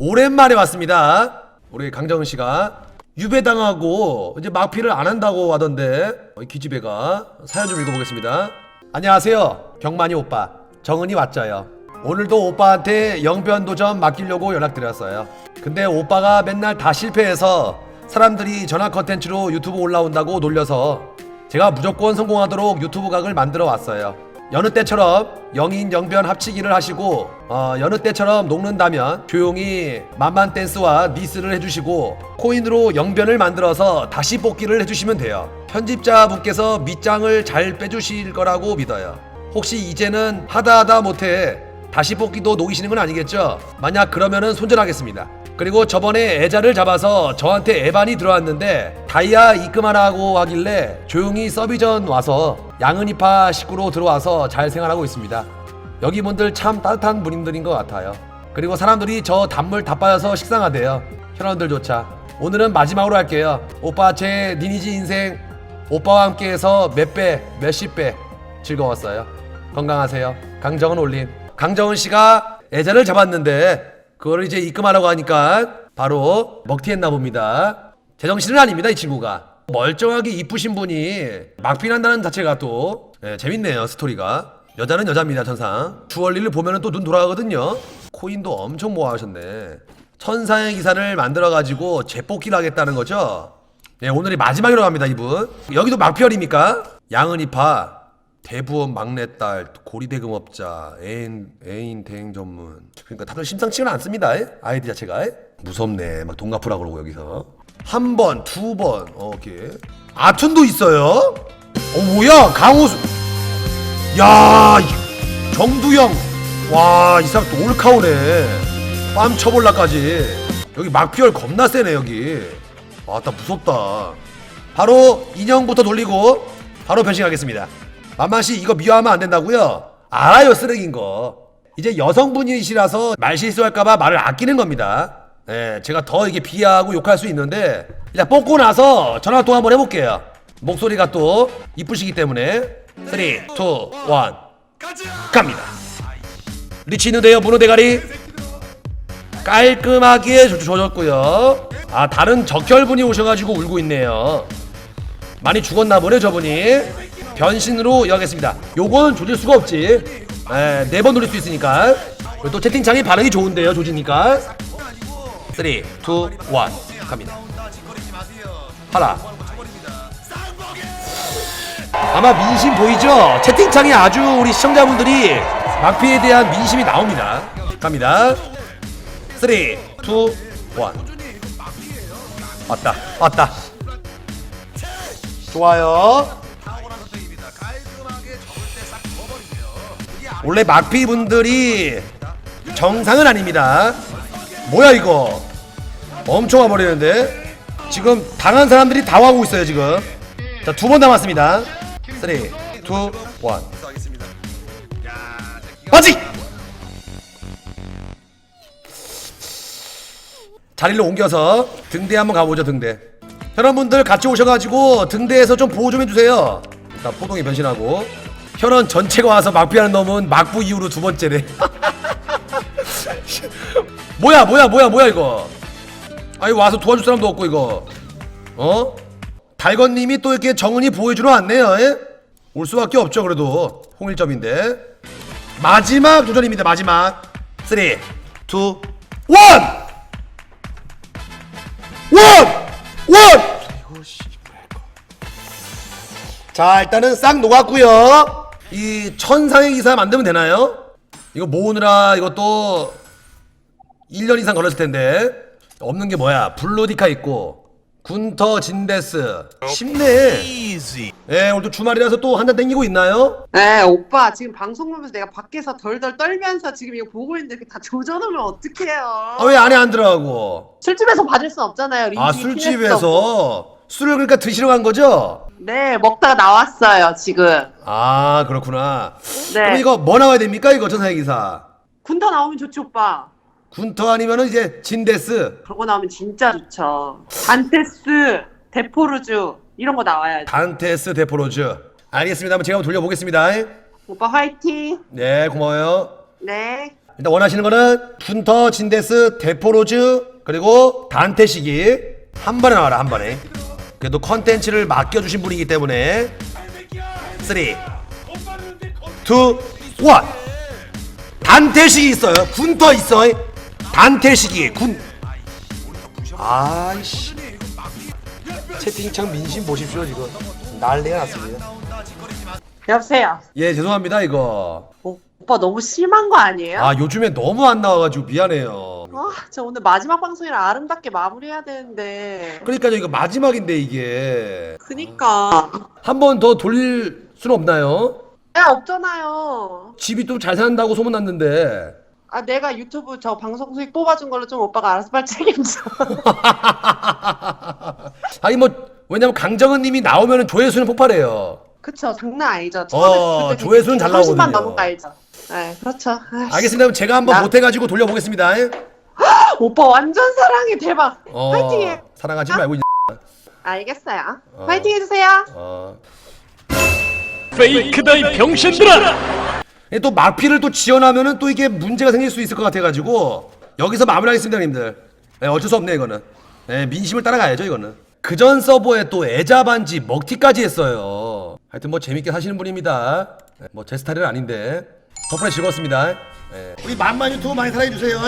오랜만에 왔습니다. 우리 강정은 씨가 유배당하고 이제 마피를 안 한다고 하던데 기집애가 사연 좀 읽어보겠습니다. 안녕하세요, 경만이 오빠 정은이 왔죠요. 오늘도 오빠한테 영변 도전 맡기려고 연락드렸어요. 근데 오빠가 맨날 다 실패해서 사람들이 전화 컨텐츠로 유튜브 올라온다고 놀려서 제가 무조건 성공하도록 유튜브 각을 만들어 왔어요. 여느 때처럼 영인 영변 합치기를 하시고 어, 여느 때처럼 녹는다면 조용히 만만 댄스와 미스를 해주시고 코인으로 영변을 만들어서 다시 뽑기를 해주시면 돼요. 편집자분께서 밑장을 잘 빼주실 거라고 믿어요. 혹시 이제는 하다 하다 못해 다시 뽑기도 녹이시는 건 아니겠죠? 만약 그러면은 손절하겠습니다. 그리고 저번에 애자를 잡아서 저한테 애반이 들어왔는데 다이아 입금하라고 하길래 조용히 서비전 와서 양은이파 식구로 들어와서 잘 생활하고 있습니다. 여기 분들 참 따뜻한 분들인 것 같아요. 그리고 사람들이 저 단물 다 빠져서 식상하대요. 혈원들조차. 오늘은 마지막으로 할게요. 오빠 제 니니지 인생 오빠와 함께해서 몇 배, 몇십 배 즐거웠어요. 건강하세요. 강정은 올림. 강정은 씨가 애자를 잡았는데 그걸 이제 입금하라고 하니까 바로 먹튀했나 봅니다. 제정신은 아닙니다 이 친구가. 멀쩡하게 이쁘신 분이 막핀한다는 자체가 또 예, 재밌네요 스토리가. 여자는 여자입니다 천상. 주얼리를 보면은 또 눈 돌아가거든요. 코인도 엄청 모아하셨네. 천사의 기사를 만들어 가지고 재뽑기를 하겠다는 거죠. 네, 오늘이 마지막이라고 합니다, 이분. 여기도 막피얼입니까? 양은이파, 대부업 막내딸, 고리대금업자, 애인, 애인 대행 전문. 그러니까 다들 심상치는 않습니다, 에? 아이디 자체가. 에? 무섭네. 막 돈 갚으라 그러고 여기서. 한 번, 두 번, 어, 오케이. 아툰도 있어요? 어, 뭐야, 강호수. 야, 이- 정두영. 와, 이 사람 또 올카오네. 빰 쳐볼라까지. 여기 막피얼 겁나 세네, 여기. 아, 나 무섭다. 바로 인형부터 돌리고 바로 변신하겠습니다. 만만씨 이거 미워하면 안 된다고요? 알아요, 쓰레기인 거. 이제 여성분이시라서 말 실수할까봐 말을 아끼는 겁니다. 예, 제가 더 이게 비하하고 욕할 수 있는데 일단 뽑고 나서 전화 통화 한번 해볼게요. 목소리가 또 이쁘시기 때문에 3, 2, 1 갑니다. 리치 있는데요, 문어 대가리. 깔끔하게 조- 조졌고요. 아 다른 적혈분이 오셔가지고 울고 있네요. 많이 죽었나 보네 저분이. 변신으로 이어가겠습니다. 요건 조질 수가 없지. 네번 돌릴 수 있으니까. 그리고 또 채팅창이 반응이 좋은데요, 조지니까. 3, 2, 1 갑니다. 하나. 아마 민심 보이죠? 채팅창에 아주 우리 시청자분들이 막피에 대한 민심이 나옵니다. 갑니다. 3, 2, 1 왔다 왔다 좋아요 원래 막피 분들이 정상은 아닙니다. 뭐야 이거? 엄청 와버리는데 지금 당한 사람들이 다 와고 있어요 지금. 자 두 번 남았습니다. 3, 2, 1 아직 자리를 옮겨서 등대 한번 가보죠 등대. 혈원분들 같이 오셔가지고 등대에서 좀 보호 좀 해주세요. 일단 포동이 변신하고 혈원 전체가 와서 막피하는 놈은 막부 이후로 두 번째래 뭐야 뭐야 뭐야 뭐야 이거 아니 와서 도와줄 사람도 없고 이거 어? 달건님이 또 이렇게 정은이 보호해주러 왔네요 예? 올 수밖에 없죠 그래도 홍일점인데 마지막 도전입니다 마지막 3 2 1 원! 원! 자 일단은 싹 녹았고요 이 천상의 기사 만들면 되나요? 이거 모으느라 이것도 1년 이상 걸렸을 텐데 없는 게 뭐야 블루디카 있고 군터 진데스 쉽네 예 오늘도 주말이라서 또 한 잔 땡기고 있나요? 네, 오빠 지금 방송 보면서 내가 밖에서 덜덜 떨면서 지금 이거 보고 있는데 이렇게 다 조져놓으면 어떡해요? 아 왜 안에 안 들어가고 술집에서 받을 순 없잖아요. 아 린지. 술집에서 술을 그러니까 드시러 간 거죠? 네, 먹다가 나왔어요 지금. 아 그렇구나 그럼 네, 이거 뭐 나와야 됩니까 이거 천상의 기사 군터 나오면 좋지 오빠. 군터 아니면은 이제 진데스 그러고 나오면 진짜 좋죠. 단테스, 데포르주, 이런 거 나와야지. 단테스 데포로즈. 알겠습니다. 한번 제가 한번 돌려보겠습니다. 오빠 화이팅. 네, 고마워요. 네. 일단 원하시는 거는 둔터, 진데스, 데포로즈 그리고 단테 시기 한 번에 나와라 한 번에. 그래도 컨텐츠를 맡겨주신 분이기 때문에 3, 2, 1 단테시기 있어요. 군터 있어. 단테시기 군. 아이씨. 채팅창 민심 보십시오 지금 난리가 났습니다. 여보세요. 예 죄송합니다 이거. 오, 오빠 너무 심한 거 아니에요? 아 요즘에 너무 안 나와가지고 미안해요. 아, 저 오늘 마지막 방송이라 아름답게 마무리해야 되는데. 그러니까 이거 마지막인데 이게 그니까. 한 번 더 돌릴 수는 없나요? 야, 없잖아요. 집이 또 잘 산다고 소문났는데 아, 내가 유튜브 저 방송 수익 뽑아준 걸로 좀 오빠가 알아서 빨리 책임져. 아니 뭐 왜냐면 강정은님이 나오면 조회수는 폭발해요. 그쵸, 장난 아니죠. 어, 그때 조회수는 잘 30만 나오거든요. 넘은 거 알죠? 네, 그렇죠. 아이씨. 알겠습니다. 그럼 제가 한번 나- 못해가지고 돌려보겠습니다. 오빠 완전 사랑해, 대박. 어, 파이팅해. 사랑하지 말고 이 알겠어요. 어. 파이팅 해주세요. 어. 페이크다 이 병신들아! 이게 또 마피를 또 지원하면은 또 이게 문제가 생길 수 있을 것 같아가지고 여기서 마무리하겠습니다, 님들. 네, 어쩔 수 없네 이거는. 네, 민심을 따라가야죠 이거는. 그전 서버에 또 애자 반지 먹튀까지 했어요. 하여튼 뭐 재밌게 사시는 분입니다. 네, 뭐제 스타일은 아닌데 덕분에 즐거웠습니다. 네. 우리 만만 유튜브 많이 사랑해 주세요.